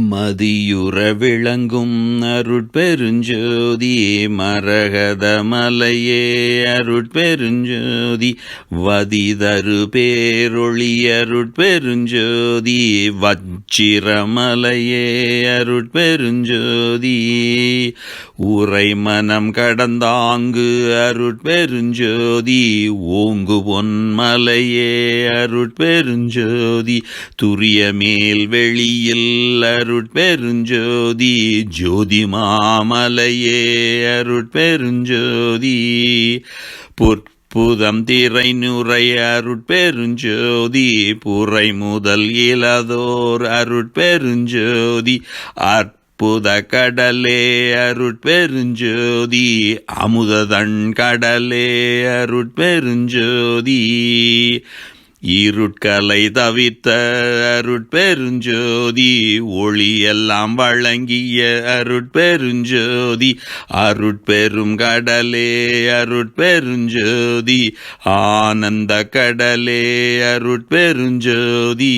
மதியுற விளங்கும் அருட்பெருஞ்சோதியே மரகத மலையே அருட்பெருஞ்சோதி. வதிதரு பேரொளி அருட்பெருஞ்சோதி வச்சிரமலையே அருட்பெருஞ்சோதி. உரை மனம் கடந்தாங்கு அருட்பெருஞ்சோதி ஓங்கு பொன்மலையே அருட்பெருஞ்சோதி. துரிய மேல் வெளியில் அருட்பெருஞ்சோதி ஜோதி மாமலையே அருட்பெருஞ்சோதி. புற்புதம் திரை நுரை அருட்பெருஞ்சோதி புரை முதல் இலதோர் அருட்பெருஞ்சோதி. அற்புத கடலே அருட்பெருஞ்சோதி அமுததன் கடலே அருட்பெருஞ்சோதி. இருட்களை தவித்த அருட்பெருஞ்சோதி ஒளியெல்லாம் வழங்கிய அருட்பெருஞ்சோதி அருட்பெரும் கடலே அருட்பெருஞ்சோதி ஆனந்த கடலே அருட்பெருஞ்சோதி.